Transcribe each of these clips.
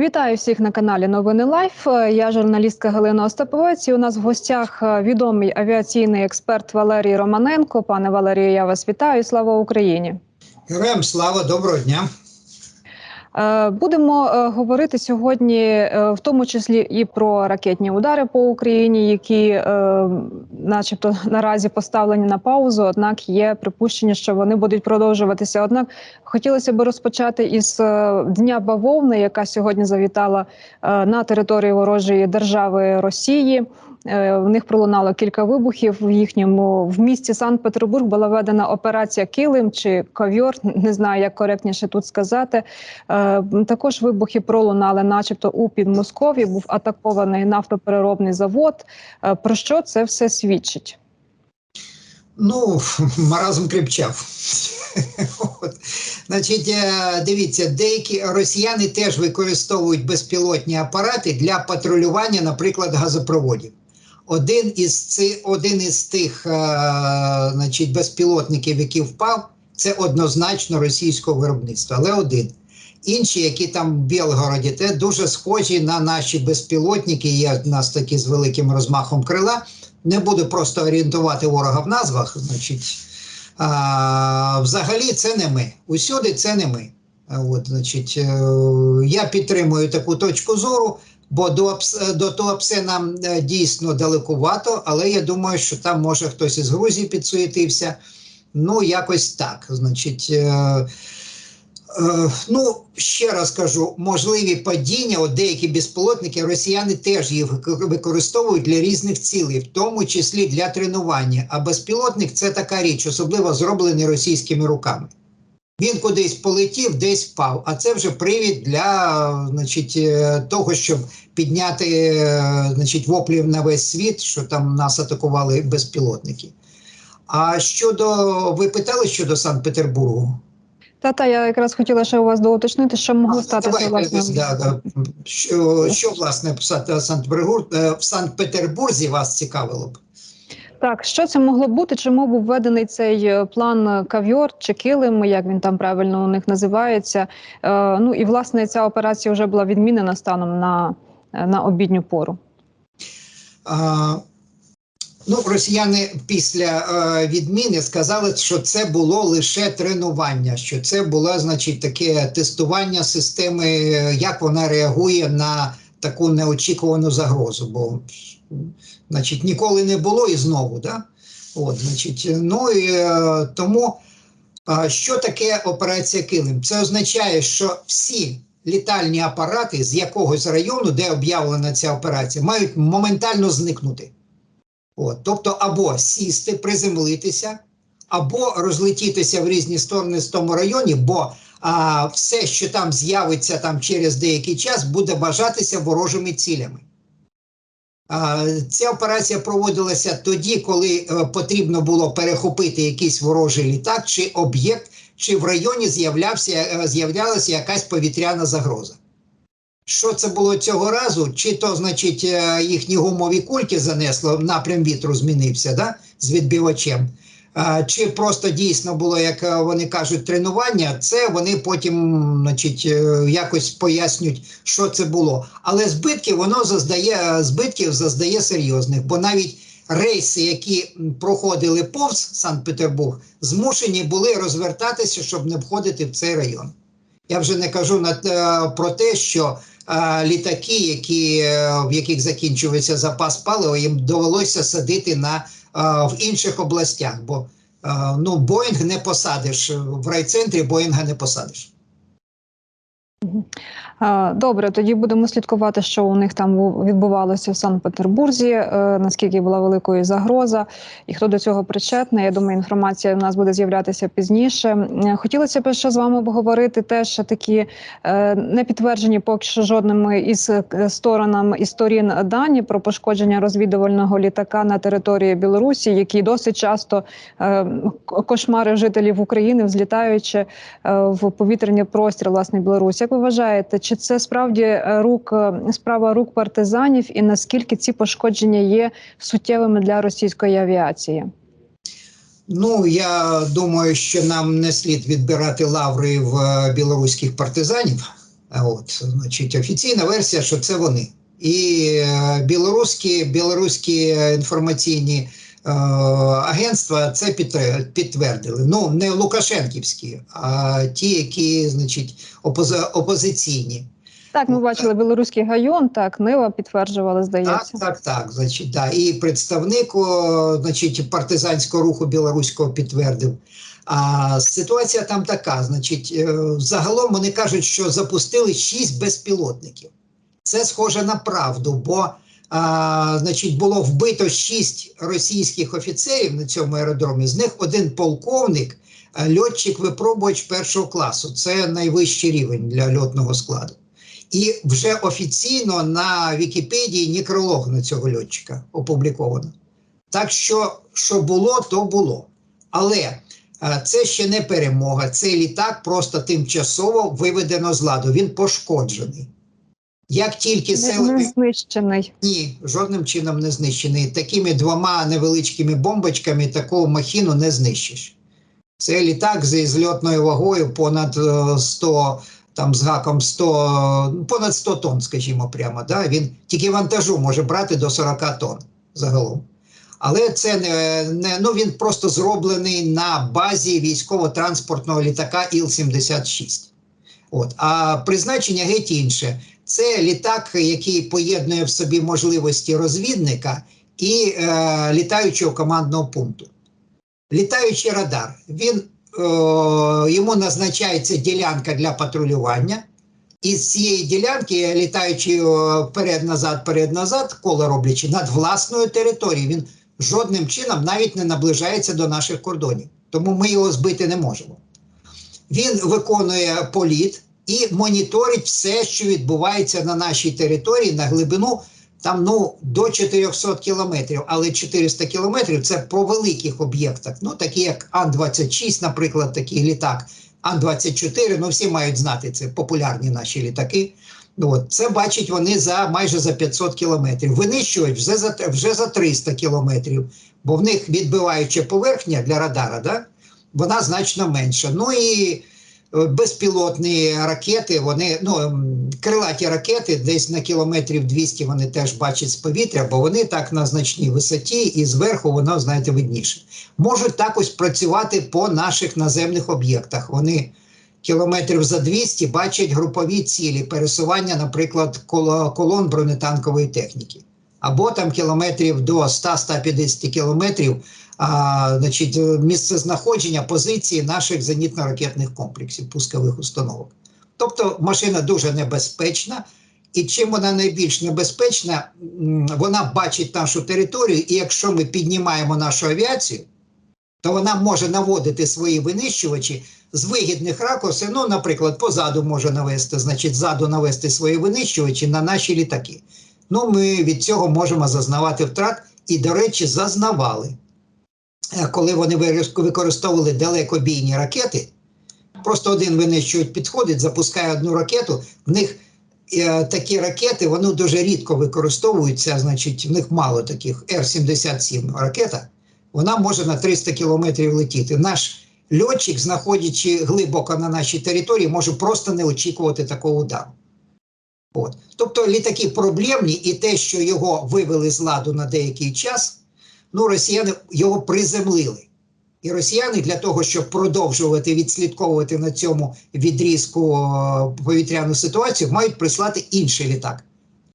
Вітаю всіх на каналі Новини Лайф. Я журналістка Галина Остаповець. І у нас в гостях е, відомий авіаційний експерт Валерій Романенко. Пане Валерію, я вас вітаю. Слава Україні! Героям слава, доброго дня. Е, Будемо е, говорити сьогодні, е, в тому числі і про ракетні удари по Україні, які, начебто, наразі поставлені на паузу. Однак є припущення, що вони будуть продовжуватися. Однак хотілося б розпочати із дня бавовни, яка сьогодні завітала на територію ворожої держави Росії. Е, В них пролунало кілька вибухів. В їхньому в місті Санкт-Петербург була ведена операція Килим чи ковьор. Не знаю, як коректніше тут сказати. Е, Також вибухи пролунали, начебто, у Підмосков'ї. Був атакований нафтопереробний завод. Е, Про що це все свідчить? Ну, маразм крепчав. От. Значить, дивіться, деякі росіяни теж використовують безпілотні апарати для патрулювання, наприклад, газопроводів. Один із ци, один із тих е, значить, безпілотників, який впав, це однозначно російського виробництва, але один. Інші, які там в Білгороді, це дуже схожі на наші безпілотники. Є в нас такі з великим розмахом крила. Не буду просто орієнтувати ворога в назвах. Значить, а, взагалі, це не ми. Усюди це не ми. От, значить, е, я підтримую таку точку зору, бо до, до Туапсе нам е, дійсно далекувато, але я думаю, що там може хтось із Грузії підсуетився. Ну, якось так. Значить, е, е, ну, ще раз кажу, можливі падіння, от деякі безпілотники, росіяни теж їх використовують для різних цілей, в тому числі для тренування. А безпілотник це така річ, особливо зроблений російськими руками. Він кудись полетів, десь впав. А це вже привід для значить, е, того, щоб підняти е, значить, воплів на весь світ, що там нас атакували безпілотники. А щодо ви питали щодо Санкт-Петербургу? Та та я якраз хотіла ще у вас доуточнити, що могло А, статися власне. да, да. Що, що власне в Санкт-Петербурзі вас цікавило б? Так, що це могло бути? Чому був введений цей е, план кав'йор чи килим, як він там правильно у них називається? Е, ну і власне ця операція вже була відмінена станом на, е, на обідню пору. А, ну, росіяни після е, відміни сказали, що це було лише тренування, що це було, значить, таке тестування системи, е, як вона реагує на таку неочікувану загрозу. Бо, значить, ніколи не було і знову, да? От, значить, ну і е, тому. Що таке операція Килим? Це означає, що всі літальні апарати з якогось району, де об'явлена ця операція, мають моментально зникнути. От, тобто, або сісти, приземлитися, або розлетітися в різні сторони в тому районі, бо а, все, що там з'явиться там через деякий час, буде бажатися ворожими цілями. Ця операція проводилася тоді, коли е, потрібно було перехопити якийсь ворожий літак чи об'єкт, чи в районі е, з'являлася якась повітряна загроза. Що це було цього разу? Чи то, значить, е, їхні гумові кульки занесло, напрям вітру змінився да? з відбивачем. Чи просто дійсно було, як е, вони кажуть, тренування, це вони потім значить, е, якось пояснюють, що це було. Але збитки воно заздає, е, збитків заздає серйозних, бо навіть рейси, які проходили повз Санкт-Петербург, змушені були розвертатися, щоб не входити в цей район. Я вже не кажу на, про те, що літаки, які, в яких закінчується запас палива, їм довелося садити на, в інших областях, бо ну, Боїнг не посадиш в райцентрі, Боїнга не посадиш. Добре, тоді будемо слідкувати, що у них там відбувалося в Санкт-Петербурзі, е, наскільки була великою загроза, і хто до цього причетний. Я думаю, інформація у нас буде з'являтися пізніше. Хотілося б ще з вами обговорити теж такі е, не підтверджені поки що жодними із е, сторонам і сторін дані про пошкодження розвідувального літака на території Білорусі, який досить часто к- кошмарив жителів України, взлітаючи в повітряний простір власне Білорусі. Як ви вважаєте, чи це справді е, рук е, справа рук партизанів, і наскільки ці пошкодження є суттєвими для російської авіації? Ну, я думаю, що нам не слід відбирати лаври в е, білоруських партизанів. От, значить, офіційна версія, що це вони. І білоруські, білоруські інформаційні агентства це підтвердили. Ну, не Лукашенківські, а ті, які, значить, опози- опозиційні. Так, ми бачили білоруський гайон, так, Нива підтверджували, здається. так, так. Значить, да. І представник о, значить, партизанського руху білоруського підтвердив. А ситуація там така: значить, е, загалом вони кажуть, що запустили шість безпілотників. Це схоже на правду, бо а, значить, було вбито шість російських офіцерів на цьому аеродромі. З них один полковник, льотчик випробувач першого класу. Це найвищий рівень для льотного складу. І вже офіційно на Вікіпедії некролог на цього льотчика опубліковано. Так що, що було, то було. Але е, це ще не перемога. Цей літак просто тимчасово виведено з ладу. Він пошкоджений. Як тільки Не, сили не знищений. ні, жодним чином не знищений. Такими двома невеличкими бомбочками таку махіну не знищиш. Це літак зі зльотною вагою понад е, 100, там з гаком 100, ну, понад 100 тонн, скажімо прямо. Да? Він тільки вантажу може брати до 40 тонн загалом. Але це не, не ну він просто зроблений на базі військово-транспортного літака Іл-76. От. А призначення геть інше. Це літак, який поєднує в собі можливості розвідника і е, літаючого командного пункту. Літаючий радар. Він, е, йому назначається ділянка для патрулювання. І з цієї ділянки, літаючи е, вперед-назад, перед-назад, коло роблячи над власною територією, він жодним чином навіть не наближається до наших кордонів. Тому ми його збити не можемо. Він виконує політ і моніторить все, що відбувається на нашій території на глибину там ну до 400 кілометрів. Але 400 кілометрів це по великих об'єктах. Ну такі як Ан-26, наприклад, такий літак. Ан-24, ну всі мають знати це популярні наші літаки. Ну, От, це бачать вони за майже за 500 кілометрів. Винищують вже за вже за 300 кілометрів, бо в них відбиваюча поверхня для радара, да? вона значно менша. Ну і безпілотні ракети, вони ну крилаті ракети, десь на кілометрів 200 вони теж бачать з повітря, бо вони так на значній висоті, і зверху воно, знаєте, видніше. Можуть також працювати по наших наземних об'єктах. Вони кілометрів за 200 бачать групові цілі пересування, наприклад, коло- колон бронетанкової техніки. Або там кілометрів до 100-150 кілометрів, а, значить, е, місце знаходження позиції наших зенітно-ракетних комплексів, пускових установок. Тобто машина дуже небезпечна, і чим вона найбільш небезпечна, вона бачить нашу територію, і якщо ми піднімаємо нашу авіацію, то вона може наводити свої винищувачі з вигідних ракурсів. Ну, наприклад, позаду може навести, значить, ззаду навести свої винищувачі на наші літаки. Ну, ми від цього можемо зазнавати втрат, і, до речі, зазнавали. Е, Коли вони використовували далекобійні ракети, просто один винищувач підходить, запускає одну ракету. В них е, такі ракети вони дуже рідко використовуються. Значить, в них мало таких Р-77 ракета. Вона може на 300 кілометрів летіти. Наш льотчик, знаходячи глибоко на нашій території, може просто не очікувати такого удару. От. Тобто літаки проблемні, і те, що його вивели з ладу на деякий час, ну, росіяни його приземлили. І росіяни для того, щоб продовжувати відслідковувати на цьому відрізку повітряну ситуацію, мають прислати інший літак.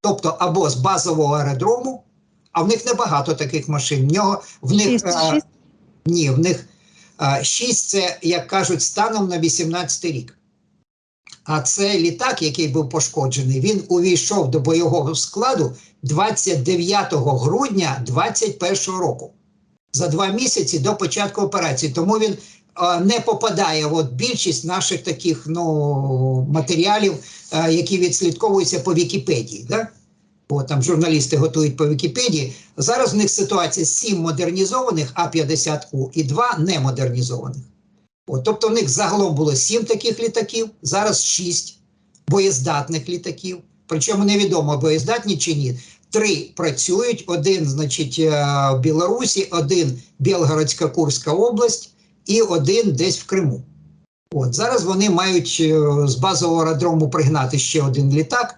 Тобто або з базового аеродрому, а в них небагато таких машин. В нього в них Шість, е, шість. ні, в них а, 6 це, як кажуть, станом на 18 рік. А цей літак, який був пошкоджений, він увійшов до бойового складу 29 грудня 2021 року. За два місяці до початку операції. Тому він а, не попадає. От більшість наших таких ну, матеріалів, а, які відслідковуються по Вікіпедії. Да? Бо там журналісти готують по Вікіпедії. Зараз в них ситуація 7 модернізованих А-50У і 2 немодернізованих. От, тобто в них загалом було 7 таких літаків, зараз 6 боєздатних літаків. Причому невідомо, боєздатні чи ні. Три працюють: один, значить, е, в Білорусі, один Білгородська Курська область і один десь в Криму. От зараз вони мають е, з базового аеродрому пригнати ще один літак.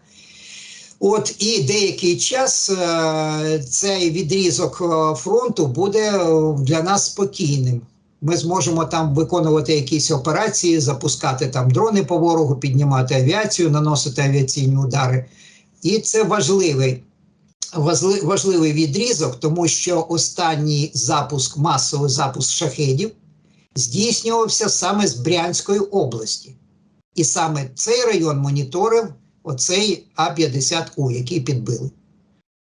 От і деякий час е, цей відрізок фронту буде для нас спокійним. Ми зможемо там виконувати якісь операції, запускати там дрони по ворогу, піднімати авіацію, наносити авіаційні удари. І це важливий, важливий відрізок, тому що останній запуск, масовий запуск шахедів здійснювався саме з Брянської області. І саме цей район моніторив оцей А-50У, який підбили,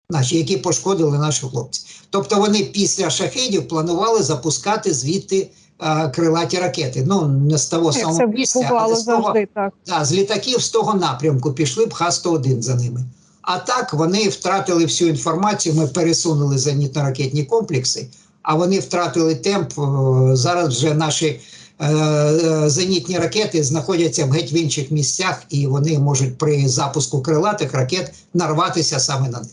наші, які пошкодили наші хлопці. Тобто вони після шахедів планували запускати звідти е, крилаті ракети. Ну, не з того самого це місця, але з того, завжди так. Да, з літаків з того напрямку пішли б Х-101 за ними. А так вони втратили всю інформацію. Ми пересунули зенітно-ракетні комплекси, а вони втратили темп. Е, Зараз вже наші е, е, зенітні ракети знаходяться в геть в інших місцях, і вони можуть при запуску крилатих ракет нарватися саме на них.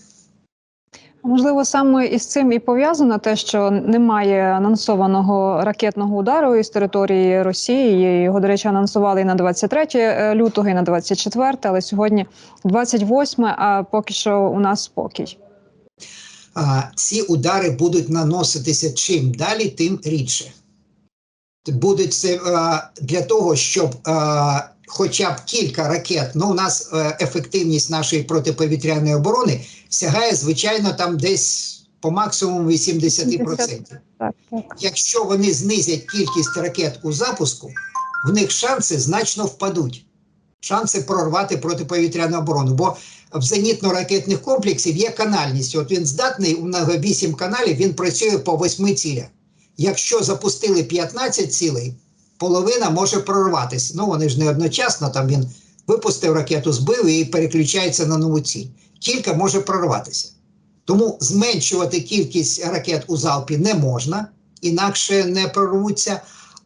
Можливо, саме із цим і пов'язано те, що немає анонсованого ракетного удару із території Росії. Його, до речі, анонсували і на 23 лютого, і на 24, але сьогодні 28, а поки що у нас спокій. а, ці удари будуть наноситися чим далі, тим рідше. Будуть це а, для того, щоб а, хоча б кілька ракет, ну у нас е, ефективність нашої протиповітряної оборони сягає, звичайно, там десь по максимуму 80%. Так, так. Якщо вони знизять кількість ракет у запуску, в них шанси значно впадуть. Шанси прорвати протиповітряну оборону. Бо в зенітно-ракетних комплексів є канальність. От він здатний, у нього 8 каналів, він працює по 8 цілях. Якщо запустили 15 цілей, половина може прорватися. Ну вони ж не одночасно, там він випустив ракету, збив і переключається на нову ціль. Кілька може прорватися. Тому зменшувати кількість ракет у залпі не можна, інакше не прорвуться.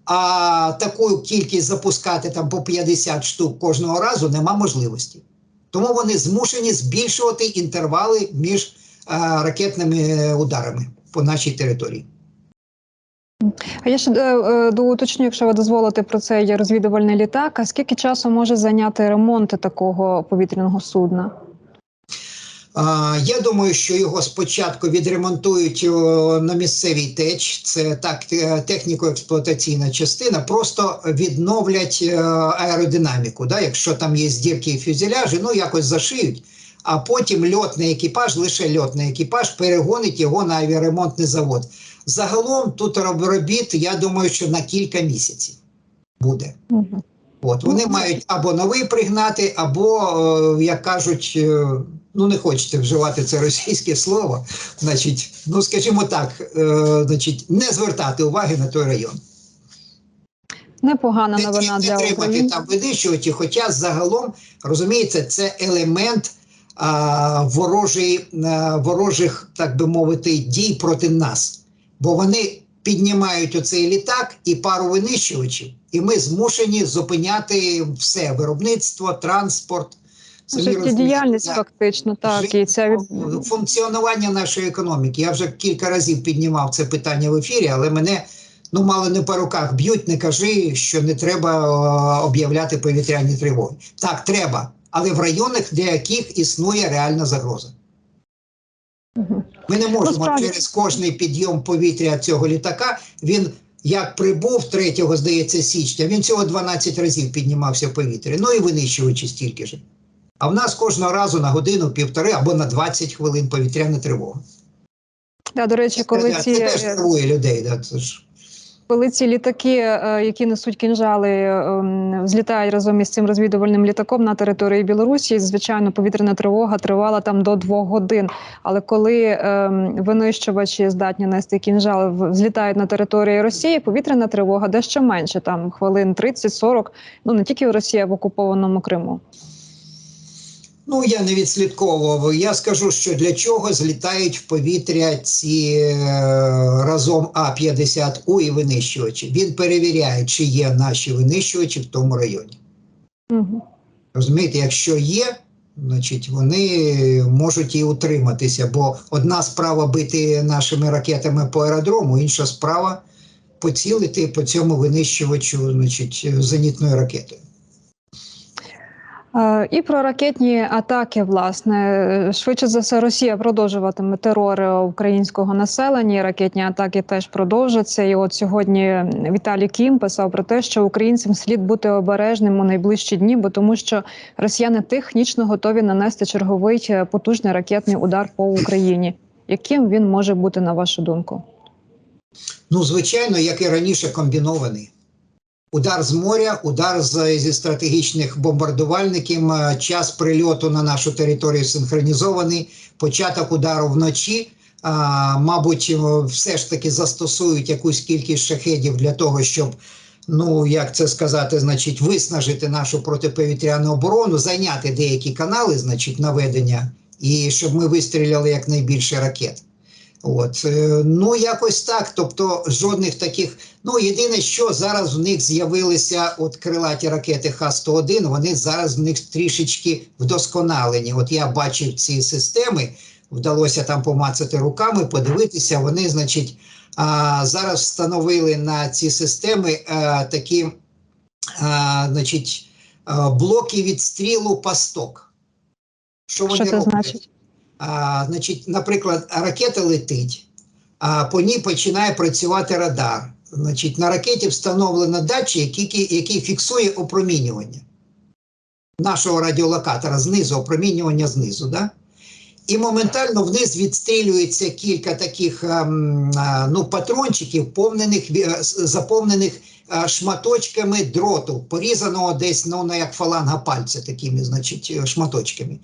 А таку кількість запускати там по 50 штук кожного разу нема можливості. Тому вони змушені збільшувати інтервали між е, ракетними ударами по нашій території. А я ще е, е, доуточню, якщо ви дозволите про цей розвідувальний літак. А скільки часу може зайняти ремонт такого повітряного судна? Я думаю, що його спочатку відремонтують на місцевій теч. Це так техніко-експлуатаційна частина. Просто відновлять е, аеродинаміку. Да? Якщо там є дірки і фюзеляжі, ну якось зашиють. А потім льотний екіпаж, лише льотний екіпаж, перегонить його на авіаремонтний завод. Загалом тут роб- робіт, я думаю, що на кілька місяців буде. Мгм. От вони мають або новий пригнати, або, е, як кажуть, е, ну не хочете вживати це російське слово, значить, ну скажімо так, е, значить, не звертати уваги на той район. Непогана Не, новина не для тримати там винищувачі, хоча загалом, розумієте, це елемент а, ворожої, а, ворожих, так би мовити, дій проти нас. Бо вони піднімають оцей літак і пару винищувачів, і ми змушені зупиняти все: виробництво, транспорт. Життєдіяльність фактично, так. І від... функціонування нашої економіки. Я вже кілька разів піднімав це питання в ефірі, але мене ну мало не по руках б'ють, не кажи, що не треба об'являти повітряні тривоги. Так, треба, але в районах, для яких існує реальна загроза. Ми не можемо справді. через кожний підйом повітря цього літака. Він як прибув 3, здається, січня, він всього 12 разів піднімався в повітря. Ну і винищувачі стільки ж. А в нас кожного разу на годину, півтори або на 20 хвилин повітряна тривога. Да, до речі, коли це, ці це теж е, людей. Да, це ж. Коли ці літаки, е, які несуть кінжали, ем, злітають разом із цим розвідувальним літаком на території Білорусі, звичайно, повітряна тривога тривала там до двох годин. Але коли ем, винищувачі здатні нести кінжали, злітають на території Росії, повітряна тривога дещо менше, там хвилин 30-40, ну не тільки в Росії, а в окупованому Криму. Ну, я не відслідковував. Я скажу, що для чого злітають в повітря ці е, разом А-50У і винищувачі. Він перевіряє, чи є наші винищувачі в тому районі. Угу. Розумієте, якщо є, значить вони можуть і утриматися. Бо одна справа бити нашими ракетами по аеродрому, інша справа поцілити по цьому винищувачу, значить, зенітною ракетою. Е, І про ракетні атаки, власне, швидше за все, Росія продовжуватиме терор українського населення. Ракетні атаки теж продовжаться. І от сьогодні Віталій Кім писав про те, що українцям слід бути обережним у найближчі дні, бо тому, що росіяни технічно готові нанести черговий е, потужний ракетний удар по Україні. Яким він може бути на вашу думку? Ну, звичайно, як і раніше, комбінований. Удар з моря, удар зі стратегічних бомбардувальників, е, час прильоту на нашу територію синхронізований, початок удару вночі. А, мабуть, е, все ж таки застосують якусь кількість шахедів для того, щоб, ну як це сказати, значить, виснажити нашу протиповітряну оборону, зайняти деякі канали, значить, наведення, і щоб ми вистріляли якнайбільше ракет. От е, ну якось так. Тобто жодних таких. Ну єдине, що зараз в них з'явилися от крилаті ракети Х-101, Вони зараз в них трішечки вдосконалені. От я бачив ці системи, вдалося там помацати руками, подивитися. Вони, значить, а, зараз встановили на ці системи а, такі, а, значить, а, блоки відстрілу пасток. Що вони Що це роблять? значить? А, значить, наприклад, ракета летить, а по ній починає працювати радар. Значить, на ракеті встановлено датчик, який, який фіксує опромінювання нашого радіолокатора знизу, опромінювання знизу. Да? І моментально вниз відстрілюється кілька таких ем, ну, патрончиків, повнених, е, заповнених е, шматочками дроту, порізаного десь ну, на як фаланга пальця, такими значить, е, шматочками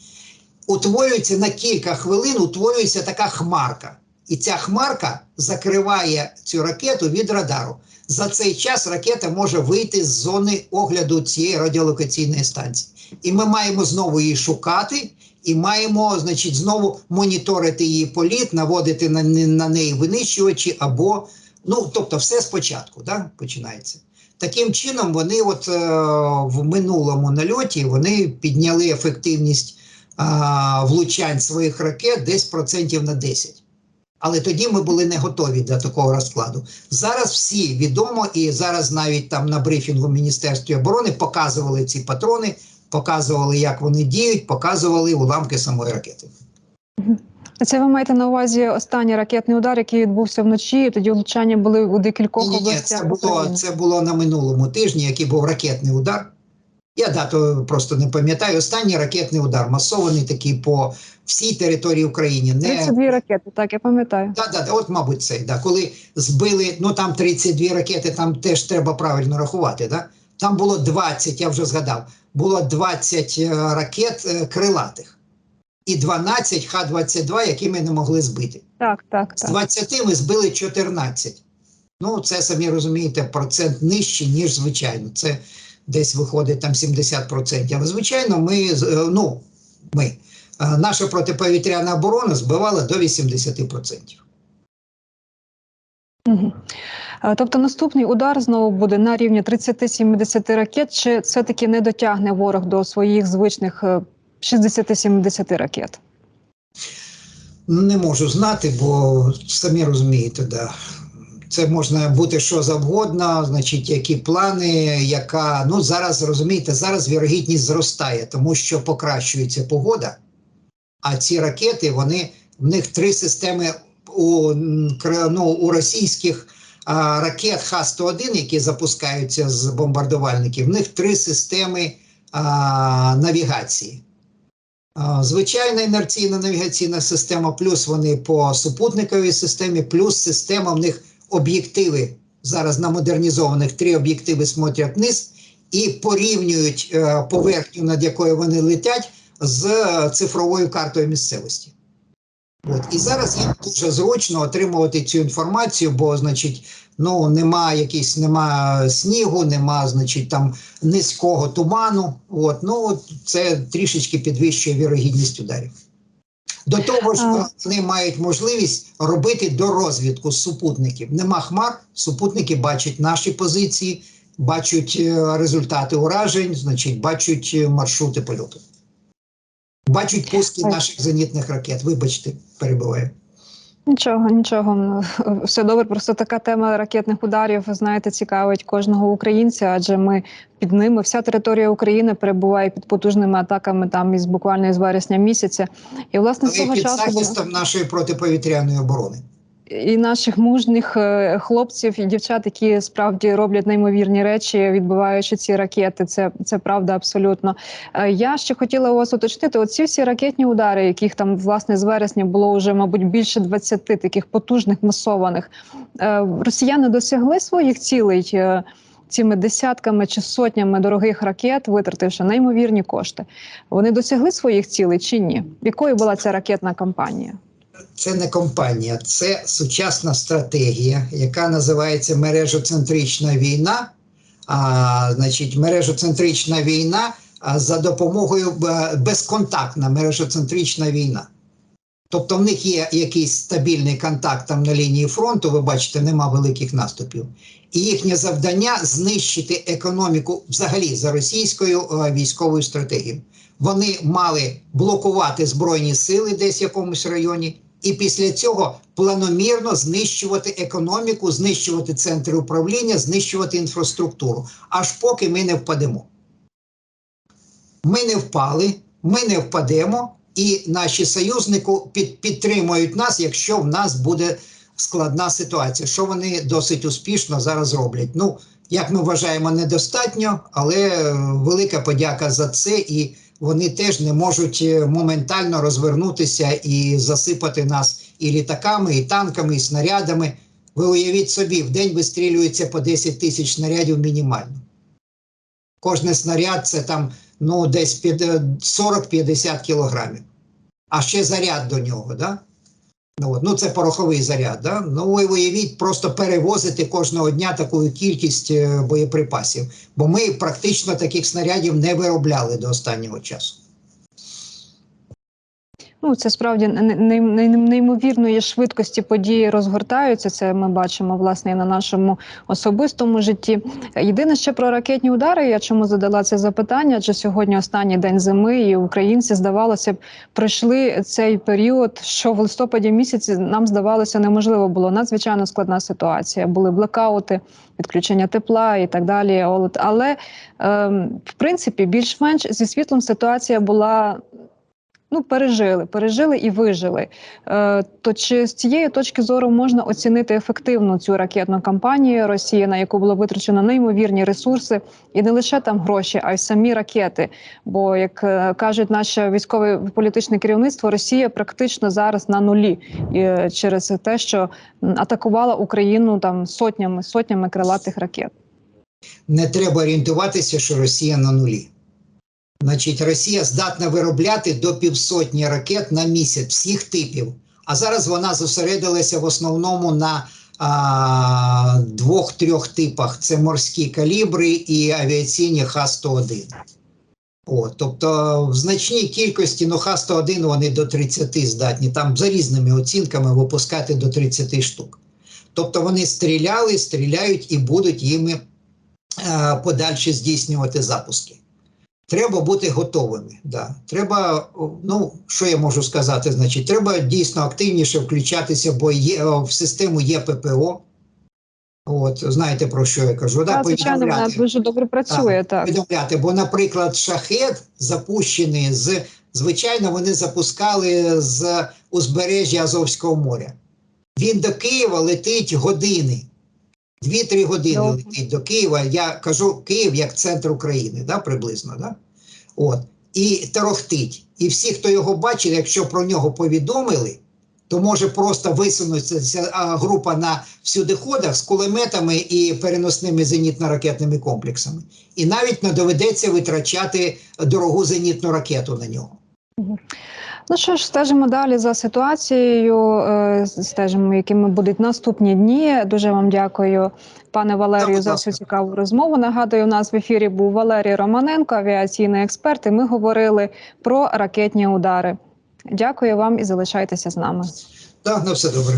утворюється на кілька хвилин, утворюється така хмарка. І ця хмарка закриває цю ракету від радару. За цей час ракета може вийти з зони огляду цієї радіолокаційної станції. І ми маємо знову її шукати, і маємо, значить, знову моніторити її політ, наводити на, на неї винищувачі або, ну, тобто, все спочатку да, починається. Таким чином, вони, от е, в минулому нальоті, вони підняли ефективність а, влучань своїх ракет десь процентів на 10. Але тоді ми були не готові для такого розкладу. Зараз всі відомо, і зараз навіть там на брифінгу в Міністерстві оборони показували ці патрони, показували, як вони діють, показували уламки самої ракети. Це ви маєте на увазі останній ракетний удар, який відбувся вночі. і Тоді влучання були у декількох Ні, ні, це було, це було на минулому тижні, який був ракетний удар. Я дату просто не пам'ятаю. Останній ракетний удар, масований такий по всій території України. Не 32 ракети, так я пам'ятаю. Да, да, да, от, мабуть, цей, да. Коли збили, ну там 32 ракети, там теж треба правильно рахувати. Да? Там було 20, я вже згадав, було 20 е, ракет е, крилатих і 12 Х-22, які ми не могли збити. Так, так, З 20 ми збили 14. Ну, це самі розумієте, процент нижчий, ніж звичайно. Це десь виходить там 70%. Звичайно, ми, е, ну, ми, е, наша протиповітряна оборона збивала до 80%. Угу. Тобто наступний удар знову буде на рівні 30-70 ракет, чи все-таки не дотягне ворог до своїх звичних е, 60-70 ракет? Не можу знати, бо самі розумієте, да. Це можна бути що завгодно, значить, які плани, яка. Ну, зараз розумієте, зараз вірогідність зростає, тому що покращується погода. А ці ракети, вони в них три системи у, ну, у російських а, ракет Х-101, які запускаються з бомбардувальників, в них три системи а, навігації. Звичайна інерційна навігаційна система, плюс вони по супутниковій системі, плюс система в них об'єктиви. Зараз на модернізованих три об'єктиви смотрять вниз і порівнюють е, поверхню, над якою вони летять, з е, цифровою картою місцевості. От. І зараз їм дуже зручно отримувати цю інформацію, бо, значить, ну, нема якісь, нема снігу, нема, значить, там низького туману. От, ну, це трішечки підвищує вірогідність ударів. До того ж, вони мають можливість робити дорозвідку супутників. Нема хмар, супутники бачать наші позиції, бачать е, результати уражень, значить, бачать е, маршрути польоту. Бачать пуски наших зенітних ракет. Вибачте, перебуваю. Нічого, нічого. Ну, Все добре. Просто така тема ракетних ударів, знаєте, цікавить кожного українця, адже ми під ними вся територія України перебуває під потужними атаками там із буквально з вересня місяця. І власне з того часу захистом нашої протиповітряної оборони. І наших мужніх е, хлопців і дівчат, які справді роблять неймовірні речі, відбиваючи ці ракети. Це це правда абсолютно. Е, Я ще хотіла у вас уточнити: оці всі ракетні удари, яких там власне з вересня було вже, мабуть, більше 20 таких потужних масованих. Е, Росіяни досягли своїх цілей. Цими десятками чи сотнями дорогих ракет, витративши неймовірні кошти, вони досягли своїх цілей чи ні? Якою була ця ракетна кампанія? Це не компанія, це сучасна стратегія, яка називається мережоцентрична війна. А, значить, мережоцентрична війна за допомогою безконтактна мережоцентрична війна. Тобто в них є якийсь стабільний контакт там на лінії фронту, ви бачите, нема великих наступів. І їхнє завдання знищити економіку взагалі за російською е, військовою стратегією. Вони мали блокувати збройні сили десь в якомусь районі, і після цього планомірно знищувати економіку, знищувати центри управління, знищувати інфраструктуру, аж поки ми не впадемо. Ми не впали, ми не впадемо, і наші союзники під, підтримують нас, якщо в нас буде складна ситуація, що вони досить успішно зараз роблять. Ну, як ми вважаємо, недостатньо, але е, велика подяка за це, і вони теж не можуть е, моментально розвернутися і засипати нас і літаками, і танками, і снарядами. Ви уявіть собі, в день вистрілюється по 10 тисяч снарядів мінімально. Кожний снаряд це там ну, десь під е, 40-50 кілограмів. А ще заряд до нього, да? Ну, ну це пороховий заряд. Да? Ну, ви уявіть, просто перевозити кожного дня таку кількість е, боєприпасів. Бо ми практично таких снарядів не виробляли до останнього часу. Ну, це справді не- не- не- неймовірної швидкості події розгортаються. Це ми бачимо власне і на нашому особистому житті. Єдине ще про ракетні удари. Я чому задала це запитання? Адже сьогодні останній день зими, і українці здавалося б пройшли цей період, що в листопаді місяці нам здавалося неможливо було. Надзвичайно складна ситуація. Були блекаути, відключення тепла і так далі. Але ем, в принципі більш-менш зі світлом ситуація була ну пережили, пережили і вижили. Е, то чи з цієї точки зору можна оцінити ефективно цю ракетну кампанію Росії, на яку було витрачено неймовірні ресурси, і не лише там гроші, а й самі ракети? Бо як е, кажуть наше військове політичне керівництво, Росія практично зараз на нулі е, через те, що атакувала Україну там сотнями сотнями крилатих ракет. Не треба орієнтуватися, що Росія на нулі. Значить, Росія здатна виробляти до півсотні ракет на місяць всіх типів. А зараз вона зосередилася в основному на двох-трьох типах: це морські калібри і авіаційні Х-101. О, тобто в значній кількості ну Х-101 вони до 30 здатні, там за різними оцінками випускати до 30 штук. Тобто вони стріляли, стріляють і будуть їми е, подальше здійснювати запуски. Треба бути готовими. Да. Треба, ну що я можу сказати? Значить, треба дійсно активніше включатися, бо є в систему є ППО. От знаєте про що я кажу? Да? Звичайно, вона дуже добре працює. Так, повідомляти. Бо, наприклад, шахет запущений з звичайно, вони запускали з узбережжя Азовського моря. Він до Києва летить години. Дві-три години Довго. летить до Києва. Я кажу Київ як центр України, да, приблизно. Да? От. І торохтить. І всі, хто його бачив, якщо про нього повідомили, то може просто висунутися група на всюдиходах з кулеметами і переносними зенітно-ракетними комплексами. І навіть не доведеться витрачати дорогу зенітну ракету на нього. Ну що ж, стежимо далі за ситуацією, е, стежимо, якими будуть наступні дні. Дуже вам дякую, пане Валерію, за цю цікаву розмову. Нагадую, у нас в ефірі був Валерій Романенко, авіаційний експерт. І ми говорили про ракетні удари. Дякую вам і залишайтеся з нами. Так, на все добре.